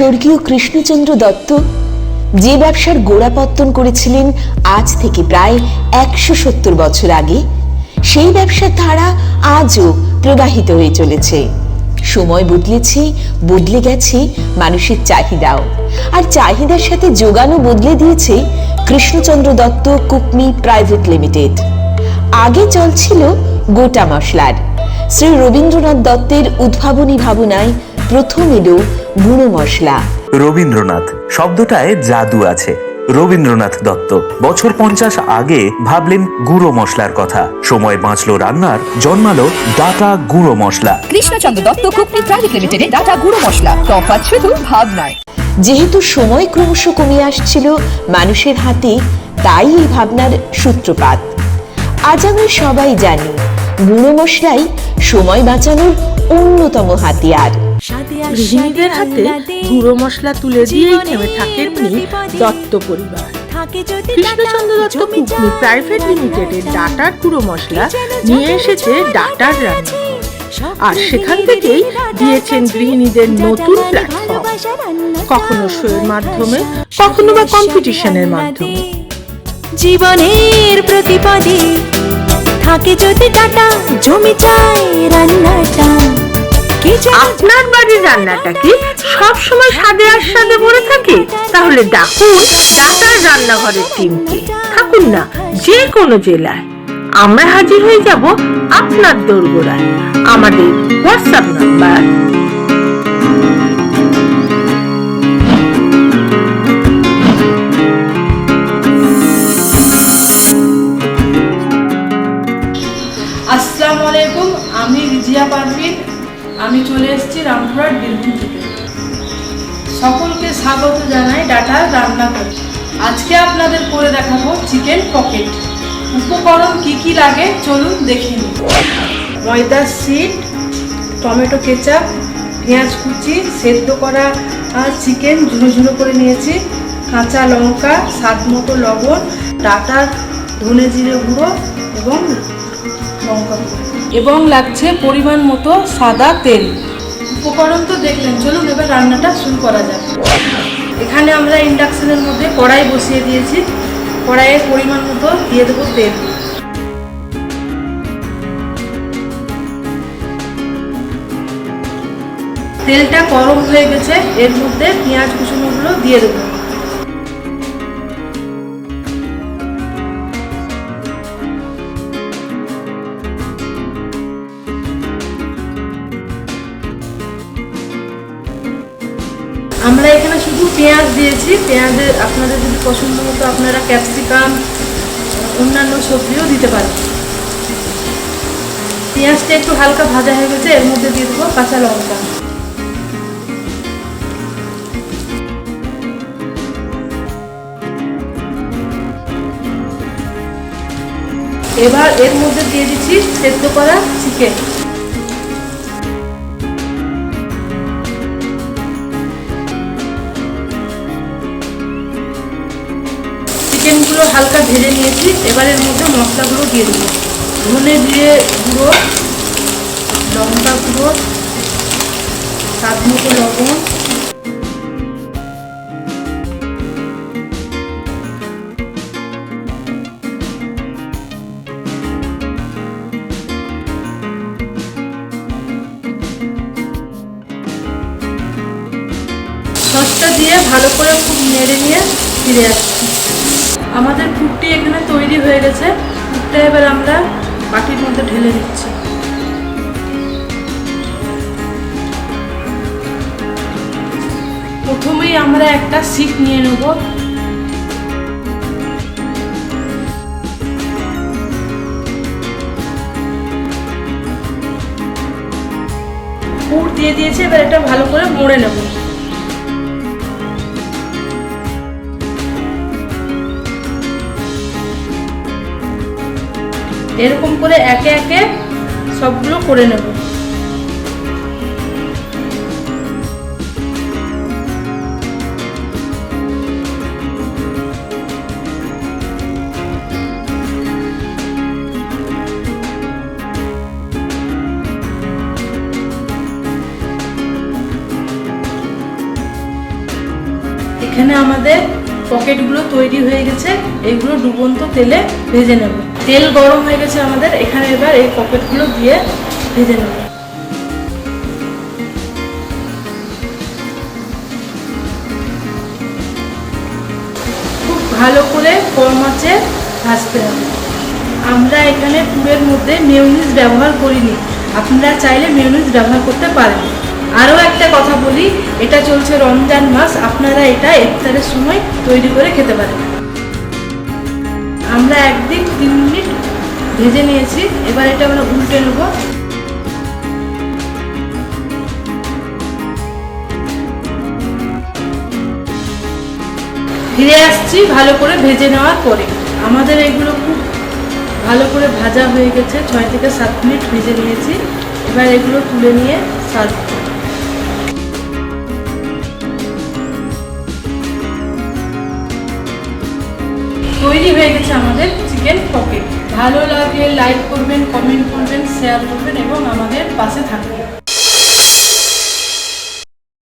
স্বর্গীয় কৃষ্ণচন্দ্র দত্ত যে ব্যবসার গোড়াপত্তন করেছিলেন আজ থেকে প্রায় একশো সত্তর বছর আগে, সেই ব্যবসার ধারা আজও প্রবাহিত হয়ে চলেছে। সময় বদলেছে, বদলে গেছে মানুষের চাহিদাও। আর চাহিদার সাথে যোগানও বদলে দিয়েছে কৃষ্ণচন্দ্র দত্ত কুকমি প্রাইভেট লিমিটেড। আগে চলছিল গোটা মশলার। শ্রী রবীন্দ্রনাথ দত্তের উদ্ভাবনী ভাবনায় প্রথম এলো গুঁড়ো মশলা। রবীন্দ্রনাথ শব্দটায় জাদু আছে। রবীন্দ্রনাথ দত্ত বছর পঞ্চাশ আগে ভাবলেন গুঁড়ো মশলার কথা। সময় বাঁচলো রান্নার জন্মালো ডাটা গুঁড়ো মশলা। কৃষ্ণচন্দ্র দত্ত কুকনি প্রাইভেট লিমিটেডে ডাটা গুঁড়ো মশলা। তফাৎ শুধু ভাবনায়। যেহেতু সময় ক্রমশ কমিয়ে আসছিল মানুষের হাতে তাই এই ভাবনার সূত্রপাত। আজ আমরা সবাই জানি গুঁড়ো মশলাই সময় বাঁচানোর অন্যতম হাতিয়ার। গৃহিণীদের হাতে গুঁড়ো মশলা তুলে দিয়েই থেমে থাকেননি দত্ত পরিবার। কৃষ্ণচন্দ্র দত্ত কুকনি প্রাইভেট লিমিটেডের ডাটার গুঁড়ো মশলা নিয়ে এসেছে ডাটার রান্না। আর সেখান থেকেই দিয়েছেন গৃহিণীদের নতুন প্ল্যাটফর্ম কখনো শোয়ের মাধ্যমে কখনো বা কম্পিটিশনের মাধ্যমে। জীবনের প্রতিপদে থাকে যদি টাটা জমি চায় রান্নাটা কিছু আপনার বাড়ির রান্নাটা কি সব সময় স্বাদে আর ভরে থাকে? তাহলে ডাকুন ডাটার রান্নাঘরের টিমকে। থাকুন না, যে কোনো জেলায়। আমরা হাজির হয়ে যাব আপনার দোরগোড়ায়। আমাদের হোয়াটসঅ্যাপ নাম্বার। আসসালামু আলাইকুম, আমি রিজিয়া পারভিন আমি চলে এসেছি রামপুরহাট বীরভূম থেকে। সকলকে স্বাগত জানাই ডাটার রান্না করে আজকে আপনাদের করে দেখাবো চিকেন পকেট উপকরণ কি কি লাগে চলুন দেখে নিই। ময়দার সিট টমেটো কেচাপ পেঁয়াজ কুচি, সেদ্ধ করা চিকেন ঝুড়ো ঝুড়ো করে নিয়েছি। কাঁচা লঙ্কা, স্বাদ মতো লবণ, ডাটার ধনে জিরে গুঁড়ো এবং। এবং লাগছে পরিমাণ মতো সাদা তেল। উপকরণ তো দেখলেন চলুন এবার রান্নাটা শুরু করা যাক। এখানে আমরা ইন্ডাকশনের মধ্যে কড়াই বসিয়ে দিয়েছি। কড়াইয়ের পরিমাণ মতো দিয়ে দেবো তেল। তেলটা গরম হয়ে গেছে এর মধ্যে পেঁয়াজ কুচুনোগুলো দিয়ে দেবো। আমরা এখানে শুধু পেঁয়াজ দিয়েছি। পেঁয়াজের আপনাদের যদি পছন্দ মতো আপনারা ক্যাপসিকাম, অন্যান্য সবজিও দিতে পারেন। পেঁয়াজটা একটু হালকা ভাজা হয়ে গেছে, এর মধ্যে দিয়ে দেবো কাঁচা লঙ্কা। এবার এর মধ্যে দিয়ে দিচ্ছি সেদ্ধ করা চিকেন হালকা ভেজে নিয়েছি। এবার এর মধ্যে মশলাগুলো দিয়ে দেবো। ধনে দিয়ে গুঁড়ো, লঙ্কা গুঁড়ো, স্বাদ মতো লবণ। সসটা দিয়ে ভালো করে খুব নেড়ে নিয়ে ফিরে আসছি। আমাদের পুরটি এখানে তৈরি হয়ে গেছে। পুরটা এবার আমরা বাটির মধ্যে ঢেলে দিচ্ছি। প্রথমেই আমরা একটা সিট নিয়ে নেব। দিয়ে দিয়েছি, এবার এটা ভালো করে মুড়ে নেব। এরকম করে একে একে সবগুলো করে নেব। এখানে আমাদের পকেটগুলো তৈরি হয়ে গেছে, এগুলো ডুবন্ত তেলে ভেজে নেব। তেল গরম হয়ে গেছে আমাদের, এখানে এবার এই পকেটগুলো দিয়ে ভেজে নেব। খুব ভালো করে কম ভাজতে হবে। আমরা এখানে পুরের মধ্যে মেয়নিজ ব্যবহার করিনি। আপনারা চাইলে মেয়নিজ ব্যবহার করতে পারেন। আরও একটা কথা বলি, এটা চলছে রমজান মাস, আপনারা এটা ইফতারের সময় তৈরি করে খেতে পারেন। আমরা একদিন তিন মিনিট ভেজে নিয়েছি। এবার এটা আমরা উল্টে নেব। ফিরে আসছি ভালো করে ভেজে নেওয়ার পরে। আমাদের এগুলো খুব ভালো করে ভাজা হয়ে গেছে। ছয় থেকে সাত মিনিট ভেজে নিয়েছি। এবার এগুলো তুলে নিয়ে সার্ভ তৈরি হয়ে গেছে আমাদের চিকেন পকেট ভালো লাগলে লাইক করবেন কমেন্ট করবেন শেয়ার করবেন এবং আমাদের পাশে থাকবেন।